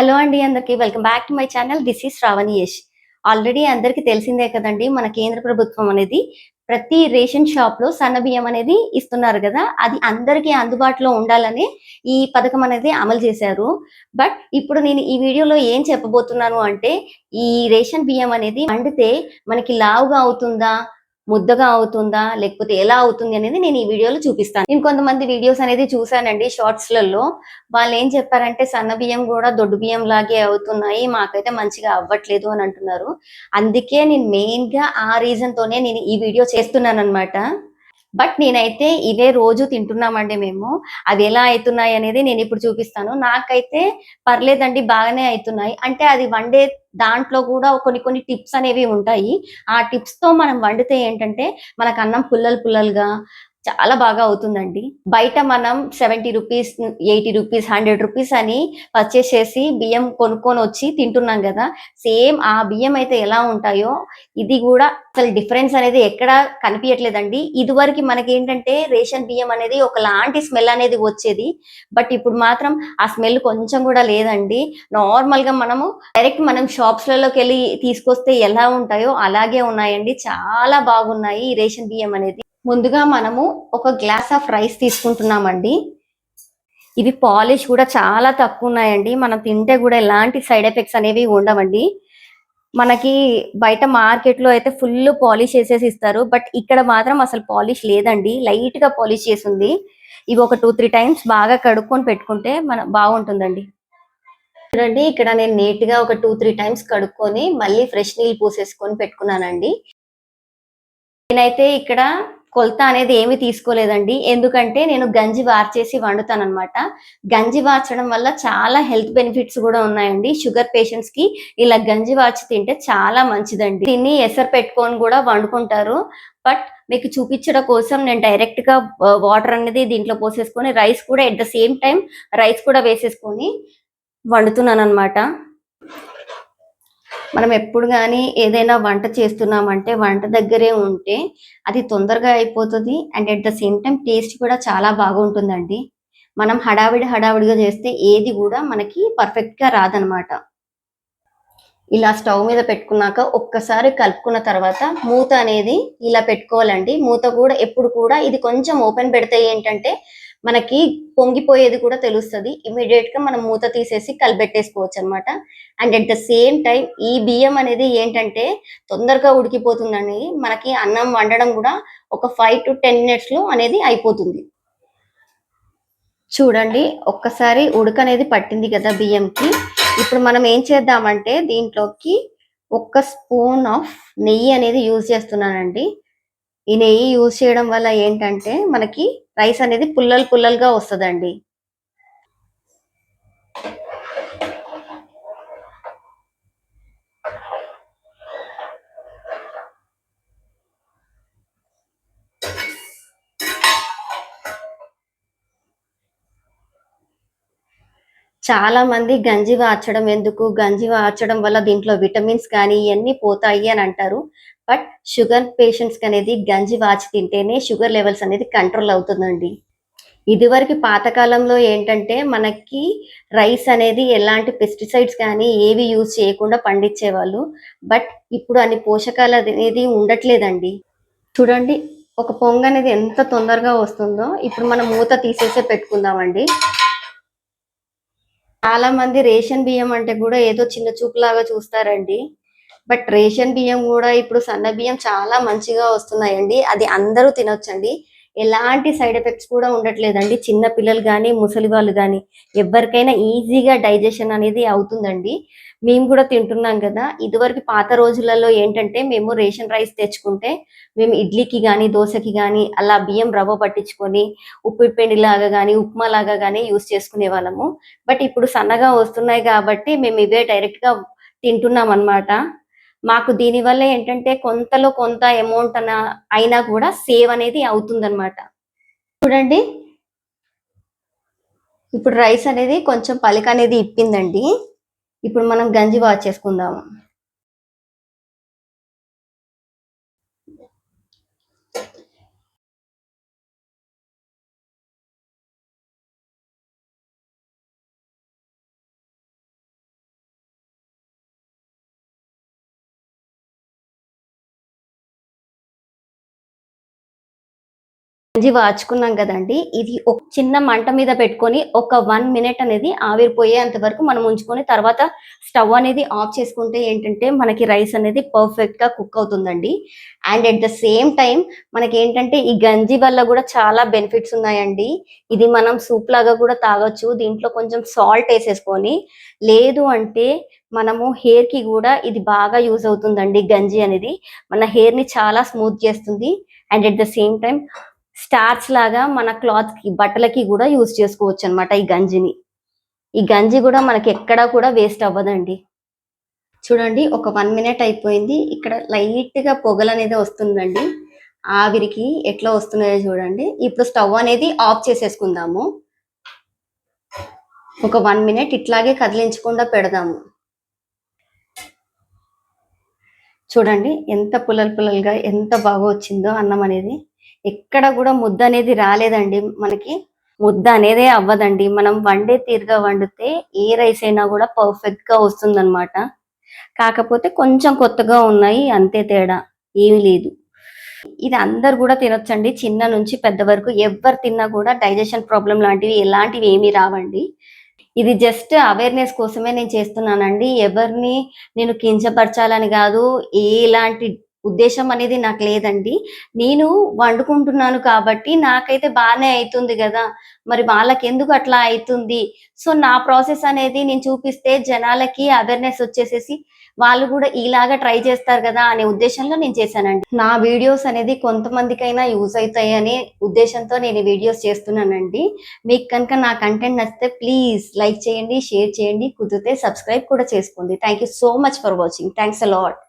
Hello అండి అందరికి. Welcome back to my channel. This is Shravani Yash. Already అందరికి తెలిసిందే కదండి మన కేంద్ర ప్రభుత్వం అనేది ప్రతి రేషన్ షాప్లో సన్న బియ్యం అనేది ఇస్తున్నారు కదా అది అందరికీ అందుబాటులో ఉండాలని ఈ పథకం అనేది అమలు చేశారు. బట్ ఇప్పుడు నేను ఈ వీడియోలో ఏం చెప్పబోతున్నాను అంటే ఈ రేషన్ బియ్యం అనేది వండితే మనకి లావుగా అవుతుందా? ముద్దగా అవుతుందా లేకపోతే ఎలా అవుతుంది అనేది నేను ఈ వీడియోలో చూపిస్తాను. నేను కొంతమంది వీడియోస్ అనేది చూసానండి షార్ట్స్లలో వాళ్ళు ఏం చెప్పారంటే సన్న బియ్యం కూడా దొడ్డు బియ్యం లాగే అవుతున్నాయి మాకైతే మంచిగా అవ్వట్లేదు అని అంటున్నారు. అందుకే నేను మెయిన్గా ఆ రీజన్ తోనే నేను ఈ వీడియో చేస్తున్నాను అనమాట బట్ నేనైతే ఇవే రోజు తింటున్నామండి మేము. అవి ఎలా అవుతున్నాయి అనేది నేను ఇప్పుడు చూపిస్తాను. నాకైతే పర్లేదండి బాగానే అవుతున్నాయి. అంటే అది వండే దాంట్లో కూడా కొన్ని కొన్ని టిప్స్ అనేవి ఉంటాయి. ఆ టిప్స్తో మనం వండితే ఏంటంటే మనకు అన్నం పుల్లలు పుల్లలుగా చాలా బాగా అవుతుందండి. బయట మనం seventy rupees eighty rupees hundred rupees అని పర్చేస్ చేసి బియ్యం కొనుక్కొని వచ్చి తింటున్నాం కదా సేమ్ ఆ బియ్యం అయితే ఎలా ఉంటాయో ఇది కూడా అసలు డిఫరెన్స్ అనేది ఎక్కడ కనిపించట్లేదండి ఇదివరకు మనకి ఏంటంటే రేషన్ బియ్యం అనేది ఒకలాంటి స్మెల్ అనేది వచ్చేది. బట్ ఇప్పుడు మాత్రం ఆ స్మెల్ కొంచెం కూడా లేదండి. నార్మల్గా మనము డైరెక్ట్ మనం షాప్స్లలోకి వెళ్ళి తీసుకొస్తే ఎలా ఉంటాయో అలాగే ఉన్నాయండి. చాలా బాగున్నాయి ఈ రేషన్ బియ్యం అనేది. ముందుగా మనము ఒక గ్లాస్ ఆఫ్ రైస్ తీసుకుంటున్నామండి. ఇవి పాలిష్ కూడా చాలా తక్కువ ఉన్నాయండి. మనం తింటే కూడా ఎలాంటి సైడ్ ఎఫెక్ట్స్ అనేవి ఉండవండి. మనకి బయట మార్కెట్లో అయితే ఫుల్ పాలిష్ చేసేసి ఇస్తారు. బట్ ఇక్కడ మాత్రం అసలు పాలిష్ లేదండి. లైట్గా పాలిష్ చేసింది. ఇవి ఒక టూ త్రీ టైమ్స్ బాగా కడుక్కొని పెట్టుకుంటే మన బాగుంటుందండి. చూడండి ఇక్కడ నేను నీట్గా ఒక టూ త్రీ టైమ్స్ కడుక్కొని మళ్ళీ ఫ్రెష్ నీళ్ళు పూసేసుకొని పెట్టుకున్నానండి. నేనైతే ఇక్కడ కొలత అనేది ఏమి తీసుకోలేదండి. ఎందుకంటే నేను గంజి వార్చేసి వండుతాను అనమాట గంజి వార్చడం వల్ల చాలా హెల్త్ బెనిఫిట్స్ కూడా ఉన్నాయండి. షుగర్ పేషెంట్స్కి ఇలా గంజి వార్చి తింటే చాలా మంచిదండి. దీన్ని ఎసరు పెట్టుకొని కూడా వండుకుంటారు. బట్ మీకు చూపించడం కోసం నేను డైరెక్ట్గా వాటర్ అనేది దీంట్లో పోసేసుకొని రైస్ కూడా at the same time rice కూడా వేసేసుకొని వండుతున్నాను అనమాట మనం ఎప్పుడు కానీ ఏదైనా వంట చేస్తున్నామంటే వంట దగ్గరే ఉంటే అది తొందరగా అయిపోతుంది. And at the same time taste కూడా చాలా బాగుంటుందండి. మనం హడావిడి హడావిడిగా చేస్తే ఏది కూడా మనకి పర్ఫెక్ట్గా రాదనమాట. ఇలా స్టవ్ మీద పెట్టుకున్నాక ఒక్కసారి కలుపుకున్న తర్వాత మూత అనేది ఇలా పెట్టుకోవాలండి. మూత కూడా ఎప్పుడు కూడా ఇది కొంచెం ఓపెన్ పెడితే ఏంటంటే మనకి పొంగిపోయేది కూడా తెలుస్తుంది. ఇమీడియట్గా మనం మూత తీసేసి కలిపెట్టేసుకోవచ్చు అనమాట and at the same time ఈ బియ్యం అనేది ఏంటంటే తొందరగా ఉడికిపోతుందని మనకి అన్నం వండడం కూడా ఒక ఫైవ్ టు టెన్ మినిట్స్లో అనేది అయిపోతుంది. చూడండి ఒక్కసారి ఉడక అనేది పట్టింది కదా బియ్యంకి. ఇప్పుడు మనం ఏం చేద్దామంటే దీంట్లోకి ఒక్క స్పూన్ ఆఫ్ నెయ్యి అనేది యూజ్ చేస్తున్నానండి. ఈ నెయ్యి యూజ్ చేయడం వల్ల ఏంటంటే మనకి రైస్ అనేది పుల్లలు పుల్లలుగా వస్తుందండి. చాలా మంది గంజి వార్చడం ఎందుకు? గంజి వార్చడం వల్ల దీంట్లో విటమిన్స్ కానీ ఇవన్నీ పోతాయి అని అంటారు. బట్ షుగర్ పేషెంట్స్ అనేది గంజి వాచి తింటేనే షుగర్ లెవెల్స్ అనేది కంట్రోల్ అవుతుందండి. ఇదివరకు పాతకాలంలో ఏంటంటే మనకి రైస్ అనేది ఎలాంటి పెస్టిసైడ్స్ కానీ ఏవి యూజ్ చేయకుండా పండించేవాళ్ళు. బట్ ఇప్పుడు అన్ని పోషకాలు అనేది ఉండట్లేదండి. చూడండి ఒక పొంగ అనేది ఎంత తొందరగా వస్తుందో. ఇప్పుడు మనం మూత తీసేసే పెట్టుకుందామండి. చాలా మంది రేషన్ బియ్యం అంటే కూడా ఏదో చిన్న చూపులాగా చూస్తారండి. బట్ రేషన్ బియ్యం కూడా ఇప్పుడు సన్న బియ్యం చాలా మంచిగా వస్తున్నాయండి. అది అందరూ తినొచ్చండి. ఎలాంటి సైడ్ ఎఫెక్ట్స్ కూడా ఉండట్లేదండి. చిన్న పిల్లలు కానీ ముసలి వాళ్ళు కానీ ఎవరికైనా ఈజీగా డైజెషన్ అనేది అవుతుందండి. మేము కూడా తింటున్నాం కదా. ఇదివరకు పాత రోజులలో ఏంటంటే మేము రేషన్ రైస్ తెచ్చుకుంటే మేము ఇడ్లీకి కానీ దోశకి కానీ అలా బియ్యం రవ్వ పట్టించుకొని ఉప్పిపిండి లాగా కానీ ఉప్మా లాగా కానీ యూస్ చేసుకునే వాళ్ళము. బట్ ఇప్పుడు సన్నగా వస్తున్నాయి కాబట్టి మేము ఇవే డైరెక్ట్గా తింటున్నాం అనమాట మాకు దీనివల్ల ఏంటంటే కొంతలో కొంత అమౌంట్ అన అయినా కూడా సేవ్ అనేది అవుతుందన్నమాట. చూడండి. ఇప్పుడు రైస్ అనేది కొంచెం పలిక అనేది ఇప్పిందండి. ఇప్పుడు మనం గంజి వాచ్ చేసుకుందాము. గంజి వాచుకున్నాం కదండి. ఇది ఒక చిన్న మంట మీద పెట్టుకొని ఒక వన్ మినిట్ అనేది ఆవిరిపోయేంత వరకు మనం ఉంచుకొని తర్వాత స్టవ్ అనేది ఆఫ్ చేసుకుంటే ఏంటంటే మనకి రైస్ అనేది పర్ఫెక్ట్గా కుక్ అవుతుందండి. And at the same time మనకి ఏంటంటే ఈ గంజి వల్ల కూడా చాలా బెనిఫిట్స్ ఉన్నాయండి. ఇది మనం సూప్ లాగా కూడా తాగొచ్చు. దీంట్లో కొంచెం సాల్ట్ వేసేసుకొని లేదు అంటే మనము హెయిర్కి కూడా ఇది బాగా యూజ్ అవుతుందండి గంజి అనేది. మన హెయిర్ని చాలా స్మూత్ చేస్తుంది. And at the same time starch లాగా మన క్లాత్కి బట్టలకి కూడా యూజ్ చేసుకోవచ్చు అనమాట ఈ గంజిని. ఈ గంజి కూడా మనకి ఎక్కడా కూడా వేస్ట్ అవ్వదండి. చూడండి ఒక వన్ మినిట్ అయిపోయింది. ఇక్కడ లైట్గా పొగలు అనేది వస్తుందండి. ఆవిరికి ఎట్లా వస్తున్నాయో చూడండి. ఇప్పుడు స్టవ్ అనేది ఆఫ్ చేసేసుకుందాము. ఒక వన్ మినిట్ ఇట్లాగే కదిలించకుండా పెడదాము. చూడండి ఎంత పుల్లలు పుల్లలుగా ఎంత బాగా వచ్చిందో అన్నం అనేది. ఎక్కడ కూడా ముద్ద అనేది రాలేదండి మనకి. ముద్ద అనేదే అవ్వదండి. మనం వండే తీరుగా వండితే ఏ రైస్ అయినా కూడా పర్ఫెక్ట్గా వస్తుందన్నమాట. కాకపోతే కొంచెం కొత్తగా ఉన్నాయి అంతే తేడా. ఏమీ లేదు. ఇది అందరు కూడా తినొచ్చండి. చిన్న నుంచి పెద్ద వరకు ఎవరు తిన్నా కూడా డైజెషన్ ప్రాబ్లం లాంటివి ఎలాంటివి ఏమీ రావండి. ఇది జస్ట్ అవేర్నెస్ కోసమే నేను చేస్తున్నానండి. ఎవరిని నేను కించపరచాలని కాదు ఎలాంటి ఉద్దేశం అనేది నాకు లేదండి. నేను వండుకుంటున్నాను కాబట్టి నాకైతే బాగానే అవుతుంది కదా. మరి వాళ్ళకి ఎందుకు అట్లా అవుతుంది సో నా ప్రాసెస్ అనేది నేను చూపిస్తే జనాలకి అవేర్నెస్ వచ్చేసేసి వాళ్ళు కూడా ఇలాగా ట్రై చేస్తారు కదా అనే ఉద్దేశంలో నేను చేశానండి. నా వీడియోస్ అనేది కొంతమందికైనా యూజ్ అవుతాయి అనే ఉద్దేశంతో నేను వీడియోస్ చేస్తున్నానండి. మీకు కనుక నా కంటెంట్ నచ్చితే ప్లీజ్ లైక్ చేయండి షేర్ చేయండి కుదిరితే సబ్స్క్రైబ్ కూడా చేసుకోండి. Thank you so much for watching. Thanks a lot.